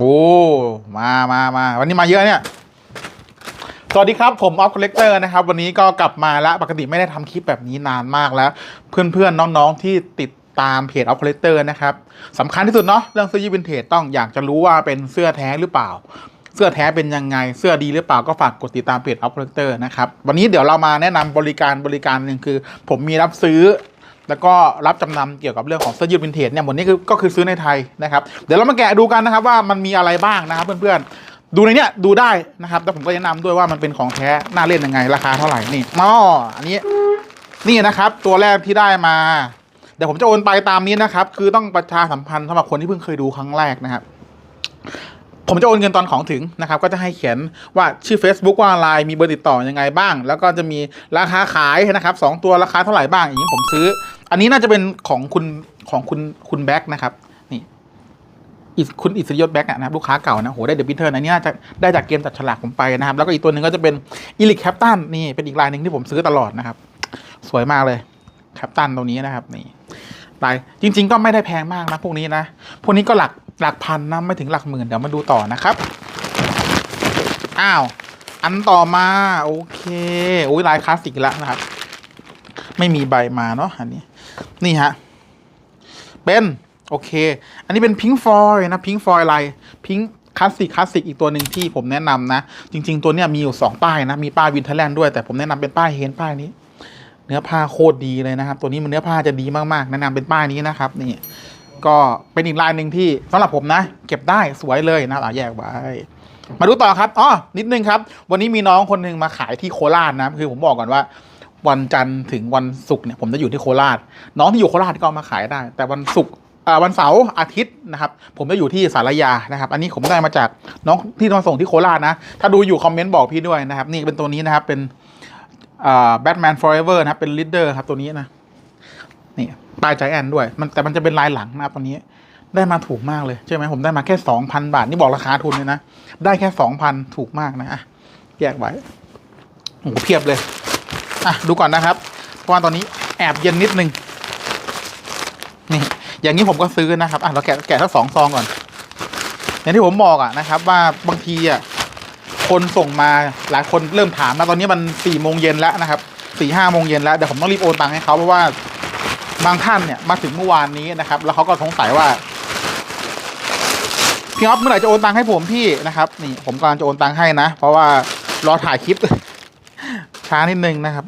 โอ้มามามาวันนี้มาเยอะเนี่ย สวัสดีครับผมออฟคอลเลกเตอร์นะครับ วันนี้ก็กลับมาแล้วปกติไม่ได้ทำคลิปแบบนี้นานมากแล้ว เพื่อนๆ น้องๆ ที่ติดตามเพจออฟคอลเลกเตอร์นะครับสำคัญที่สุดเนาะเรื่องเสื้อยืดวินเทจต้องอยากจะรู้ว่าเป็นเสื้อแท้หรือเปล่า เสื้อแท้เป็นยังไง เสื้อดีหรือเปล่าก็ฝากกดติดตามเพจออฟคอลเลกเตอร์นะครับ วันนี้เดี๋ยวเรามาแนะนำบริการบริการหนึ่งคือ ผมมีรับซื้อ แล้วก็รับจำนำเกี่ยวกับเรื่องของเสื้อยืดวินเทจเนี่ยหมดนี้คือก็คือซื้อในไทยนะครับ เดี๋ยวเรามาแกะดูกันนะครับว่ามันมีอะไรบ้างนะครับเพื่อนๆ ดูในเนี้ยดูได้นะครับแล้วผมก็แนะนำด้วยว่ามันเป็นของแท้น่าเล่นยังไง ราคาเท่าไหร่นี่อ๋ออันนี้นี่นะครับตัวแรกที่ได้มาเดี๋ยวผมจะโอนไปตามนี้นะครับ คือต้องประชาสัมพันธ์สำหรับคนที่เพิ่งเคยดูครั้งแรกนะครับผมจะโอนเงินตอนของถึงนะครับ ก็จะให้เขียนว่าชื่อ Facebook ว่าอะไรมีเบอร์ติดต่อยังไงบ้าง แล้วก็จะมีราคาขายนะครับสองตัวราคาเท่าไหร่บ้างอย่างนี้ผมซื้อ อันนี้น่าจะเป็นของคุณของคุณคุณแบ็คนะครับ นี่อิสคุณอิสริยศแบ็คอะนะครับลูกค้าเก่านะโหได้เดบิเทอร์นะนี่น่าจะได้จากเกมตัดฉลากผมไปนะครับ แล้วก็อีกตัวหนึ่งก็จะเป็นอิลิคแคปตันนี่เป็นอีกลายหนึ่งที่ผมซื้อตลอดนะครับ สวยมากเลยแคปตันตรงนี้นะครับ นี่ลายจริง ๆ ก็ไม่ได้แพงมากนะพวกนี้นะพวกนี้ก็หลักหลักพันนะไม่ถึงหลักหมื่นเดี๋ยวมาดูต่อนะครับอ้าวอันต่อมา โอเคโอ้ยลายคลาสสิกอีกแล้วนะครับ ไม่มีใบมาเนาะอันนี้ นี่ฮะ เป็นโอเค อันนี้เป็นพิงฟอยนะพิงฟอยลายพิงคลาสสิกคลาสสิกอีกตัวหนึ่งที่ผมแนะนำนะ จริง ๆ ตัวเนี้ยมีอยู่สองป้ายนะ มีป้ายวินเทอร์แลนด์ด้วยแต่ผมแนะนำเป็นป้ายเฮนป้ายนี้ เนื้อผ้าโคตรดีเลยนะครับ ตัวนี้มันเนื้อผ้าจะดีมากๆ แนะนำเป็นป้ายนี้นะครับ นี่ ก็เป็นอีกลายหนึ่งที่สำหรับผมนะ เก็บได้สวยเลยนะเอาแยกไว้มาดูต่อครับอ๋อนิดนึงครับ วันนี้มีน้องคนหนึ่งมาขายที่โคราชนะคือผมบอกก่อนว่า วันจันทร์ถึงวันศุกร์เนี่ยผมจะอยู่ที่โคราช น้องที่อยู่โคราชก็เอามาขายได้ แต่วันศุกร์วันเสาร์อาทิตย์นะครับ ผมจะอยู่ที่สารยานะครับ อันนี้ผมได้มาจากน้องที่มาส่งที่โคราชนะ ถ้าดูอยู่คอมเมนต์บอกพี่ด้วยนะครับ นี่เป็นตัวนี้นะครับเป็นแบทแมนฟอร์เอเวอร์นะครับเป็นลีดเดอร์ครับตัวนี้นะนี่ปลายใจแอนด้วยมันแต่มันจะเป็นลายหลังนะครับตัวนี้ได้มาถูกมากเลยใช่ไหมผมได้มาแค่สองพันบาท นี่บอกราคาทุนเลยนะ ได้แค่สองพันถูกมากนะอะแยกไว้โอ้เพียบเลย อะดูก่อนนะครับ เพราะว่าตอนนี้แอบเย็นนิดนึง นี่ อย่างนี้ผมก็ซื้อนะครับ อะเราแกะแกะทั้งสองซองก่อน อย่างที่ผมบอกอะนะครับ ว่าบางทีอะคนส่งมาหลายคนเริ่มถามแล้วตอนนี้มันสี่โมงเย็นแล้วนะครับสี่ห้าโมงเย็นแล้วเดี๋ยวผมต้องรีบโอนตังค์ให้เขาเพราะว่าบางท่านเนี่ยมาถึงเมื่อวานนี้นะครับ แล้วเขาก็สงสัยว่าพี่อ๊อฟเมื่อไหร่จะโอนตังค์ให้ผมพี่นะครับ นี่ผมกำลังจะโอนตังค์ให้นะ เพราะว่ารอถ่ายคลิป ช้านิดนึงนะครับ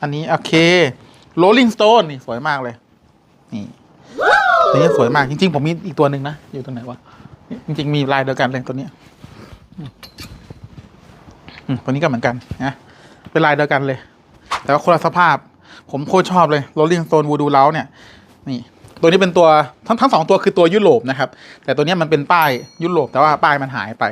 อันนี้โอเค Rolling Stone นี่สวยมากเลย นี่ตัวนี้สวยมากจริง ๆ ผมมีอีกตัวหนึ่งนะ อยู่ตรงไหนวะจริง ๆ มีลายเดียวกันเลยตัวนี้อือตัวนี้ก็เหมือนกันนะเป็นลายเดียวกันเลย แต่ว่าคนละสภาพ ผมโคตรชอบเลย Rolling Stone Voodoo เล้าเนี่ย นี่ตัวนี้เป็นตัวทั้งทั้งสองตัวคือตัวยุโรปนะครับ แต่ตัวนี้มันเป็นป้ายยุโรป แต่ว่าป้ายมันหายไป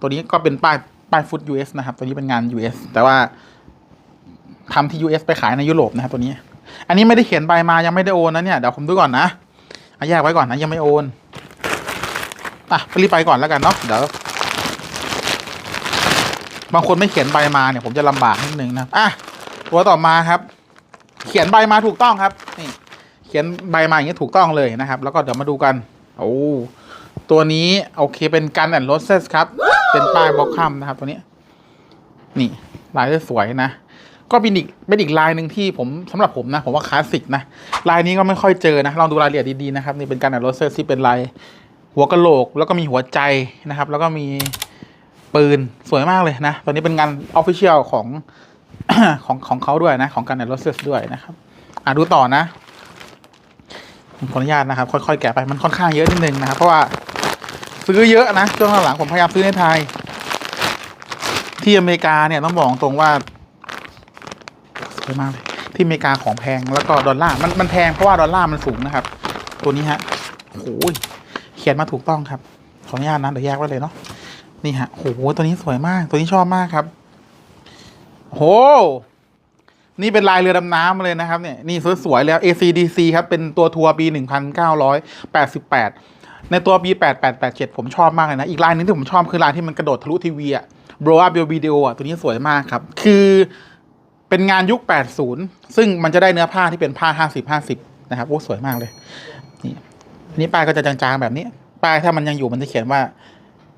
ตัวนี้ก็เป็นป้ายป้ายฟุต US นะครับ ตัวนี้เป็นงาน US แต่ว่า ทำที่ US ไปขายในยุโรปนะครับตัวนี้ อันนี้ไม่ได้เขียนใบมายังไม่ได้โอนนะเนี่ยเดี๋ยวผมดูก่อนนะเอาแยกไว้ก่อนนะยังไม่โอนอะไปรีบไปก่อนแล้วกันเนาะเดี๋ยวบางคนไม่เขียนใบมาเนี่ยผมจะลำบากนิดนึงนะอะตัวต่อมาครับ เขียนใบมาถูกต้องครับนี่เขียนใบมาอย่างนี้ถูกต้องเลยนะครับ แล้วก็เดี๋ยวมาดูกันโอ้ตัวนี้โอเคเป็นกันแอนด์โรสเซสครับ เป็นป้ายบล็อกคัมนะครับตัวนี้ นี่ลายสวยนะ ก็เป็นอีกเป็นอีกลายหนึ่งที่ผมสำหรับผมนะ ผมว่าคลาสสิกนะลายนี้ก็ไม่ค่อยเจอนะลองดูรายละเอียดดีๆนะครับนี่เป็นกันแอนด์โรเซสที่เป็นลายหัวกะโหลก แล้วก็มีหัวใจนะครับ แล้วก็มีปืนสวยมากเลยนะตัวนี้เป็นงานออฟฟิเชียลของของของเขาด้วยนะ ของกันแอนด์โรเซสด้วยนะครับอะดูต่อนะผมขออนุญาตนะครับ ค่อยๆแกะไปมันค่อนข้างเยอะนิดนึงนะครับเพราะว่าซื้อเยอะนะช่วงหลังผมพยายามซื้อในไทย ที่อเมริกาเนี่ยต้องบอกตรงว่า สวยมากเลย ที่อเมริกาของแพงแล้วก็ดอลลาร์มันมันแพงเพราะว่าดอลลาร์มันสูงนะครับ ตัวนี้ฮะโอ้โหเขียนมาถูกต้องครับ ขออนุญาตนะเดี๋ยวแยกไว้เลยเนาะนี่ฮะโอ้โหตัวนี้สวยมาก ตัวนี้ชอบมากครับโหนี่เป็นลายเรือดำน้ำเลยนะครับเนี่ยนี่สวยๆแล้ว ACDC ครับ เป็นตัวทัวร์ปี 1988 ในตัวปี 8887 ผมชอบมากเลยนะ อีกลายนึงที่ผมชอบคือลายที่มันกระโดดทะลุทีวีอะ blow up your video อะตัวนี้สวยมากครับ คือ เป็นงานยุค 80 ซึ่งมันจะได้เนื้อผ้าที่เป็นผ้า 50-50 นะครับ โอ้ สวยมากเลย นี่อันนี้ป้ายก็จะจางๆแบบนี้ ป้ายถ้ามันยังอยู่มันจะเขียนว่า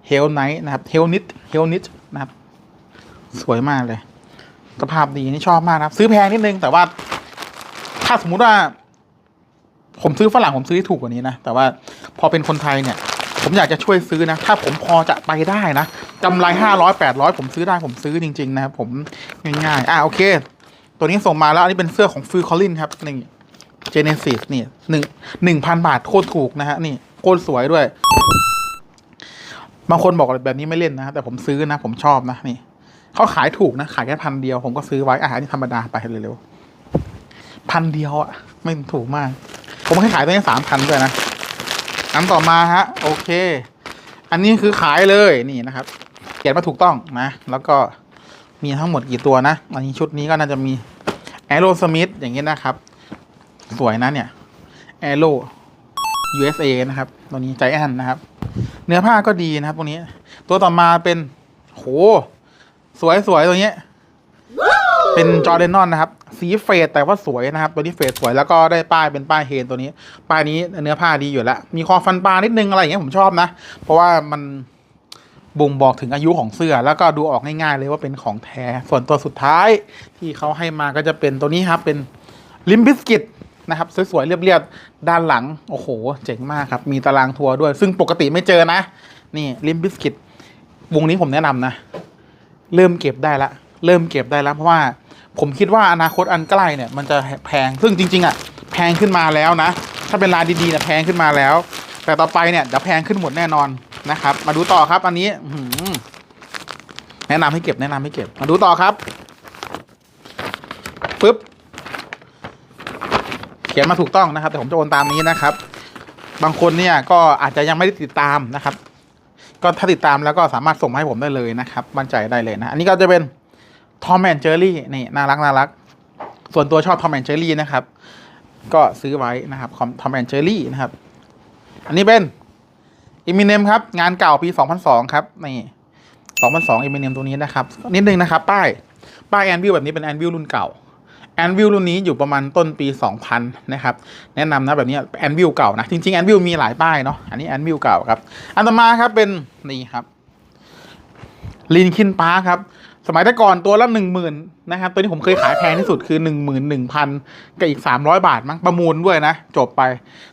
เฮลไนท์นะครับเฮลนิดเฮลนิดนะครับ สวยมากเลยสภาพดีนี่ชอบมากครับ ซื้อแพงนิดนึง แต่ว่า ถ้าสมมุติว่า ผมซื้อฝรั่งผมซื้อที่ถูกกว่านี้นะ แต่ว่าพอเป็นคนไทยเนี่ย ผมอยากจะช่วยซื้อนะ ถ้าผมพอจะไปได้นะ กำไรห้าร้อยแปดร้อยผมซื้อได้ผมซื้อจริง ๆ นะครับผมง่ายๆอะโอเค ตัวนี้ส่งมาแล้ว อันนี้เป็นเสื้อของฟิลคอลลินครับนี่เจเนซิสนี่หนึ่งหนึ่งพันบาทโคตรถูกนะฮะนี่โคตรสวยด้วยบางคนบอกแบบนี้ไม่เล่นนะแต่ผมซื้อนะ ผมชอบนะนี่เขาขายถูกนะ ขายแค่พันเดียว ผมก็ซื้อไว้อะอันนี้ธรรมดาไปเร็วๆพันเดียวอะไม่ถูกมาก ผมให้ขายตัวนี้สามพันด้วยนะอันต่อมาฮะ โอเค อันนี้คือขายเลยนี่นะครับ ขียนมาถูกต้องนะ แล้วก็มีทั้งหมดกี่ตัวนะอันนี้ชุดนี้ก็น่าจะมีแอโรสมิธอย่างเงี้ยนะครับ สวยนะเนี่ยแอโร USA นะครับ ตัวนี้ใจแอนนะครับ เนื้อผ้าก็ดีนะครับ ตรงนี้ ตัวต่อมาเป็นโห สวยสวยตัวนี้ เป็นจอร์แดนนอนนะครับ สีเฟดแต่ว่าสวยนะครับ ตัวนี้เฟดสวยแล้วก็ได้ป้ายเป็นป้ายเฮนตัวนี้ ป้ายนี้เนื้อผ้าดีอยู่แล้ว มีคอฟันปลานิดนึงอะไรอย่างเงี้ยผมชอบนะ เพราะว่ามัน บ่งบอกถึงอายุของเสื้อ แล้วก็ดูออกง่ายๆเลยว่าเป็นของแท้ ส่วนตัวสุดท้ายที่เขาให้มาก็จะเป็นตัวนี้ครับ เป็นลิมบิสกิตนะครับสวยๆเรียบๆด้านหลัง โอ้โห เจ๋งมากครับ มีตารางทัวร์ด้วย ซึ่งปกติไม่เจอนะ นี่ลิมบิสกิตวงนี้ผมแนะนำนะ เริ่มเก็บได้ละ เริ่มเก็บได้แล้วเพราะว่า ผมคิดว่าอนาคตอันใกล้เนี่ย มันจะแพงซึ่งจริง ๆอะแพงขึ้นมาแล้วนะ ถ้าเป็นร้านดีๆเนี่ยแพงขึ้นมาแล้ว แต่ต่อไปเนี่ยเดี๋ยวแพงขึ้นหมดแน่นอน นะครับ มาดูต่อครับ อันนี้อืแนะนำให้เก็บแนะนำให้เก็บ มาดูต่อครับปึ๊บเขียนมาถูกต้องนะครับ แต่ผมจะโอนตามนี้นะครับ บางคนเนี่ยก็อาจจะยังไม่ได้ติดตามนะครับ ก็ถ้าติดตามแล้วก็สามารถส่งมาให้ผมได้เลยนะครับมั่นใจได้เลยนะ อันนี้ก็จะเป็นทอมแอนเจอรี่นี่น่ารักน่ารัก ส่วนตัวชอบทอมแอนเจอรี่นะครับ ก็ซื้อไว้นะครับทอมแอนเจอรี่นะครับ อันนี้เป็น อิมิเนมครับ งานเก่าปี 2002 ครับ นี่2002อิมิเนมตัวนี้นะครับ นิดนึงนะครับ ป้าย ป้ายแอนวิวแบบนี้เป็นแอนวิวรุ่นเก่าแอนวิวรุ่นนี้อยู่ประมาณต้นปี 2000 นะครับ แนะนำนะแบบนี้แอนวิวเก่านะ จริงๆแอนวิวมีหลายป้ายเนาะอันนี้แอนวิวเก่าครับ อันต่อมาครับเป็นนี่ครับลินคินปาร์ครับ สมัยแต่ก่อนตัวละหนึ่งหมื่นนะครับ ตัวนี้ผมเคยขายแพงที่สุดคือหนึ่งหมื่นหนึ่งพันกับอีกสามร้อยบาทมั้งประมูลด้วยนะ จบไป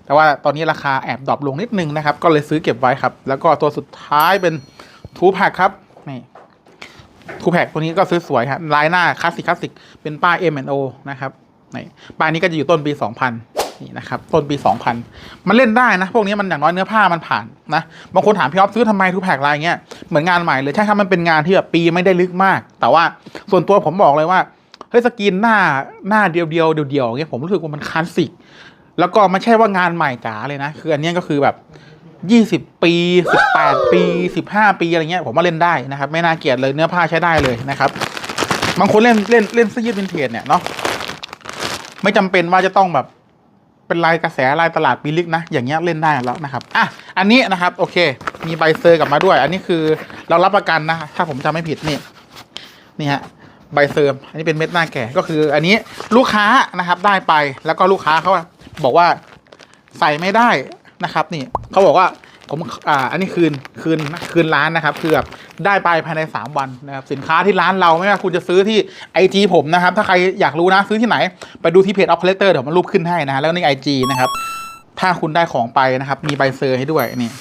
แต่ว่าตอนนี้ราคาแอบดรอปลงนิดนึงนะครับ ก็เลยซื้อเก็บไว้ครับ แล้วก็ตัวสุดท้ายเป็นทูแพคครับนี่ทูแพคตัวนี้ก็ซื้อสวยครับลายหน้าคลาสสิกคลาสสิกเป็นป้าย M&O นะครับนี่ป้ายนี้ก็จะอยู่ต้นปี 2000 นี่นะครับต้นปี 2000 มันเล่นได้นะ พวกนี้มันอย่างน้อยเนื้อผ้ามันผ่านนะบางคนถามพี่ออฟซื้อทำไมทูแพคลายเงี้ยเหมือนงานใหม่เลยใช่ครับมันเป็นงานที่แบบปีไม่ได้ลึกมาก แต่ว่าส่วนตัวผมบอกเลยว่าเฮ้ยสกรีนหน้าหน้าเดียวเดียวเดียวๆอย่างเงี้ยผมรู้สึกว่ามันคลาสสิกแล้วก็ไม่ใช่ว่างานใหม่จ๋าเลยนะ คืออันนี้ก็คือแบบยี่สิบปีสิบแปดปีสิบห้าปีอะไรเงี้ยผมว่าเล่นได้นะครับ ไม่น่าเกลียดเลยเนื้อผ้าใช้ได้เลยนะครับ บางคนเล่นเล่นเล่นเสื้อยืดวินเทจเนี่ยเนาะไม่จำเป็นว่าจะต้องแบบ เป็นลายกระแสลายตลาดปีลิกนะ อย่างเงี้ยเล่นได้แล้วนะครับอะอันนี้นะครับโอเค มีใบเซอร์กลับมาด้วย อันนี้คือเรารับประกันนะ ถ้าผมจำไม่ผิดนี่นี่ฮะใบเซอร์อันนี้เป็นเม็ดหน้าแก่ก็คือ อันนี้ลูกค้านะครับได้ไปแล้วก็ลูกค้าเขาบอกว่าใส่ไม่ได้นะครับ นี่เขาบอกว่า ผมอ่าอันนี้คืนคืนคืนร้านนะครับคือแบบได้ไปภายในสามวันนะครับสินค้าที่ร้านเราไม่ว่าคุณจะซื้อที่ไอจีผมนะครับ ถ้าใครอยากรู้นะซื้อที่ไหน ไปดูที่เพจออฟคอลเลกเตอร์เดี๋ยวมันรูปขึ้นให้นะฮะแล้วในไอจีนะครับ ถ้าคุณได้ของไปนะครับ มีใบเซอร์ให้ด้วยนี่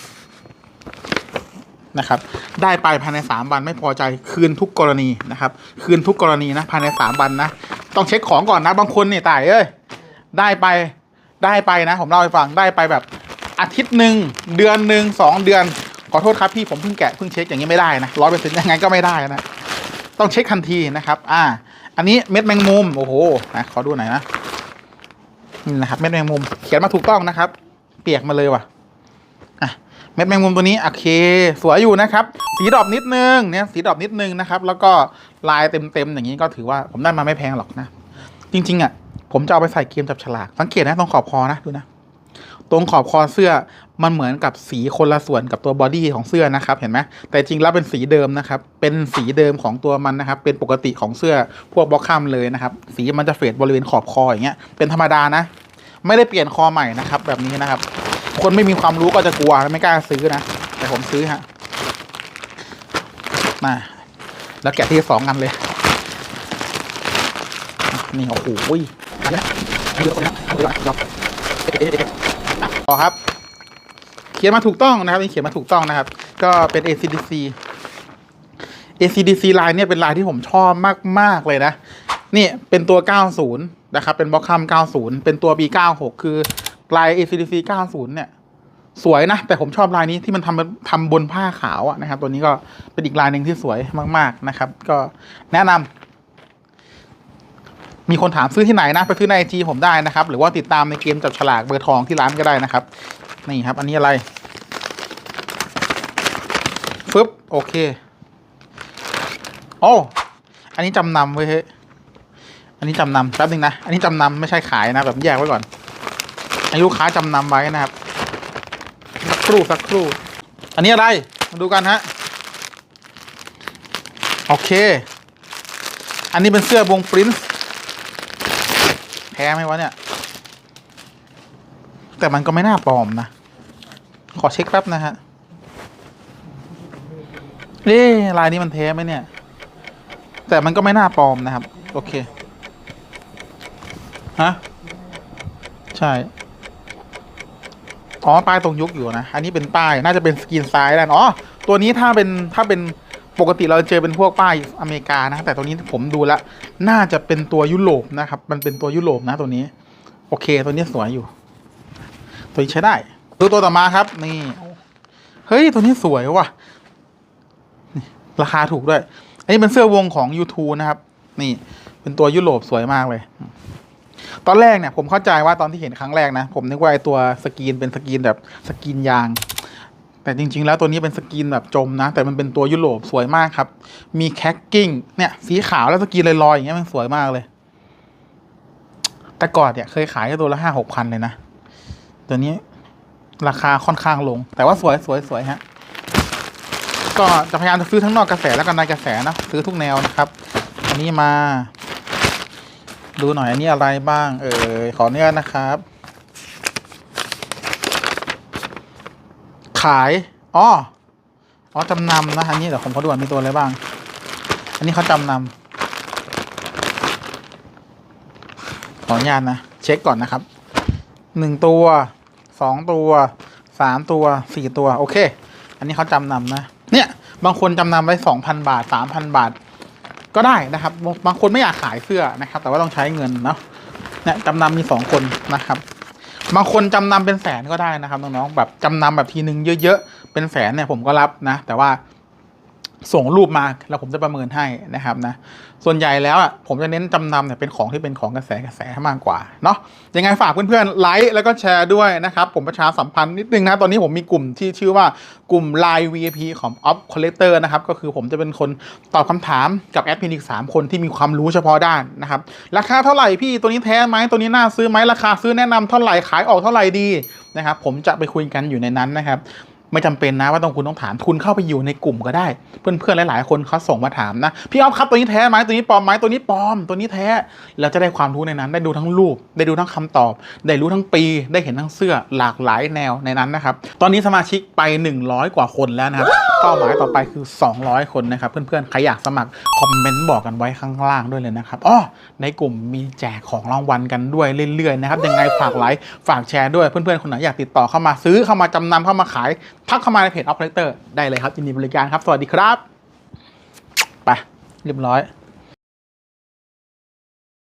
นะครับ ได้ไปภายในสามวันไม่พอใจคืนทุกกรณีนะครับ คืนทุกกรณีนะภายในสามวันนะต้องเช็คของก่อนนะบางคนเนี่ยตายเอ้ยได้ไปได้ไปนะ ผมเล่าให้ฟังได้ไปแบบ อาทิตย์หนึ่งเดือนหนึ่งสองเดือน ขอโทษครับพี่ผมเพิ่งแกะเพิ่งเช็คอย่างนี้ไม่ได้นะร้อยเปอร์เซ็นต์ยังไงก็ไม่ได้นะต้องเช็คทันทีนะครับ อ่า อันนี้เม็ดแมงมุมโอ้โหนะขอดูหน่อยนะนี่นะครับเม็ดแมงมุมเขียนมาถูกต้องนะครับ เปียกมาเลยว่ะอะเม็ดแมงมุมตัวนี้โอเค สวยอยู่นะครับ สีดอกนิดนึงเนี่ยสีดอกนิดนึงนะครับ แล้วก็ลายเต็มๆอย่างนี้ก็ถือว่าผมได้มาไม่แพงหรอกนะ จริง ๆอะผมจะเอาไปใส่เกมจับฉลากสังเกตนะตรงขอบคอนะดูนะ ตรงขอบคอเสื้อมันเหมือนกับสีคนละส่วนกับตัวบอดี้ของเสื้อนะครับเห็นไหมแต่จริงแล้วเป็นสีเดิมนะครับเป็นสีเดิมของตัวมันนะครับเป็นปกติของเสื้อพวกบล็อกคัมเลยนะครับสีมันจะเฟดบริเวณขอบคออย่างเงี้ยเป็นธรรมดานะ ไม่ได้เปลี่ยนคอใหม่นะครับแบบนี้นะครับ คนไม่มีความรู้ก็จะกลัวไม่กล้าซื้อนะ แต่ผมซื้อฮะมาแล้วแกะที่สองกันเลย นี่โอ้โหอันนี้เยอะนะเยอะนะต่อ ครับ เขียนมาถูกต้องนะครับเขียนมาถูกต้องนะครับ ก็เป็น ACDC ACDC ลายเนี่ยเป็นลายที่ผมชอบมาก ๆ เลยนะ นี่เป็นตัว 90 นะครับ เป็นบล็อกคัม90 เป็นตัว B96 คือลาย ACDC 90 เนี่ย สวยนะ แต่ผมชอบลายนี้ที่มันทำทำบนผ้าขาวอะนะครับ ตัวนี้ก็เป็นอีกลายหนึ่งที่สวยมาก ๆ นะครับ ก็แนะนำ มีคนถามซื้อที่ไหนนะ ไปซื้อในไอจีผมได้นะครับ หรือว่าติดตามในเกมจับฉลากเบอร์ทองที่ร้านก็ได้นะครับ นี่ครับ อันนี้อะไรฟึบโอเค โอ้ อันนี้จำนำไว้ยเฮ้ยอันนี้จำนำแป๊บนึงนะ อันนี้จำนำไม่ใช่ขายนะ แบบแยกไว้ก่อนอันนี้ลูกค้าจำนำไว้นะครับ สักครู่สักครู่ อันนี้อะไร มาดูกันฮะ โอเค อันนี้เป็นเสื้อบงปรินซ์ ท้ไหมวะเนี่ย แต่มันก็ไม่น่าปลอมนะ ขอเช็คแป๊บนะฮะเอ๊ะลายนี้มันแท้ไหมเนี่ย แต่มันก็ไม่น่าปลอมนะครับ โอเค ฮะ ใช่ อ๋อ ป้ายตรงยุคอยู่นะ อันนี้เป็นป้าย น่าจะเป็นสกรีนซ้ายแล้วอ๋อ ตัวนี้ถ้าเป็นถ้าเป็น ปกติเราเจอเป็นพวกป้ายอเมริกานะ แต่ตัวนี้ผมดูแล้ว น่าจะเป็นตัวยุโรปนะครับ มันเป็นตัวยุโรปนะตัวนี้ โอเค ตัวนี้สวยอยู่ ตัวนี้ใช้ได้ดูตัวต่อมาครับ นี่ เฮ้ย ตัวนี้สวยว่ะราคาถูกด้วย อันนี้เป็นเสื้อวงของ YouTube นะครับ นี่ เป็นตัวยุโรปสวยมากเลย ตอนแรกเนี่ยผมเข้าใจว่าตอนที่เห็นครั้งแรกนะ ผมนึกว่าไอตัวสกรีนเป็นสกรีนแบบสกรีนยาง แต่จริง ๆ แล้วตัวนี้เป็นสกรีนแบบจมนะ แต่มันเป็นตัวยุโรปสวยมากครับ มีแคคกิ้งเนี่ยสีขาวแล้วสกรีนลอยๆอย่างเงี้ยมันสวยมากเลย แต่ก่อนเนี่ยเคยขายแค่ตัวละห้าหกพันเลยนะ ตัวนี้ราคาค่อนข้างลง แต่ว่าสวยสวยสวยฮะ ก็จะพยายามจะซื้อทั้งนอกกระแสและกันในกระแสนะซื้อทุกแนวนะครับ อันนี้มา ดูหน่อยอันนี้อะไรบ้าง เออขอเนื้อนะครับ ขายอ๋ออ๋อจำนำนะอันนี้เดี๋ยวผมขอดูก่อนมีตัวอะไรบ้าง อันนี้เขาจำนำขออนุญาตนะ เช็คก่อนนะครับหนึ่งตัวสองตัวสามตัวสี่ตัว โอเค อันนี้เขาจำนำนะ เนี่ย บางคนจำนำไว้สองพันบาทสามพันบาท ก็ได้นะครับ บางคนไม่อยากขายเสื้อนะครับ แต่ว่าต้องใช้เงินเนาะเนี่ยจำนำมีสองคนนะครับ บางคนจำนำเป็นแสนก็ได้นะครับน้องๆแบบจำนำแบบทีนึงเยอะ ๆ เป็นแสนเนี่ยผมก็รับนะ แต่ว่า ส่งรูปมาแล้วผมจะประเมินให้นะครับนะส่วนใหญ่แล้วอะผมจะเน้นจำนำเนี่ยเป็นของที่เป็นของกระแสกระแสมากกว่าเนาะยังไงฝากเพื่อนๆไลค์แล้วก็แชร์ด้วยนะครับ ผมประชาสัมพันธ์นิดนึงนะ ตอนนี้ผมมีกลุ่มที่ชื่อว่ากลุ่ม Line VIP ของ Off Collector นะครับ ก็คือผมจะเป็นคนตอบคำถามกับแอดมินอีก 3 คนที่มีความรู้เฉพาะด้านนะครับ ราคาเท่าไหร่พี่ตัวนี้แท้ไหมตัวนี้น่าซื้อไหมราคาซื้อแนะนำเท่าไหร่ขายออกเท่าไหร่ดีนะครับผมจะไปคุยกันอยู่ในนั้นนะครับ ไม่จำเป็นนะว่าต้องคุณต้องถามคุณเข้าไปอยู่ในกลุ่มก็ได้ เพื่อนๆหลายๆ คนเขาส่งมาถามนะพี่ออฟครับตัวนี้แท้ไหมตัวนี้ปลอมไหมตัวนี้ปลอม ตัวนี้แท้เราจะได้ความรู้ในนั้น ได้ดูทั้งรูป ได้ดูทั้งคำตอบ ได้รู้ทั้งปี ได้เห็นทั้งเสื้อหลากหลายแนวในนั้นนะครับตอนนี้สมาชิกไป 100 กว่าคนแล้วนะครับ เป้าหมายต่อไปคือ 200 คนนะครับ เพื่อนๆ ใครอยากสมัคร คอมเมนต์บอกกันไว้ข้างล่างด้วยเลยนะครับอ๋อในกลุ่มมีแจกของรางวัลกันด้วยเรื่อยๆนะครับยังไงฝากไลค์ฝากแชร์ด้วยเพื่อนๆ คนไหนอยากติดต่อเข้ามาซื้อเข้ามาจำนำเข้ามาขาย ทักเข้ามาในเพจออฟเฟอร์ได้เลยครับยินดีบริการครับ สวัสดีครับไปเรียบร้อย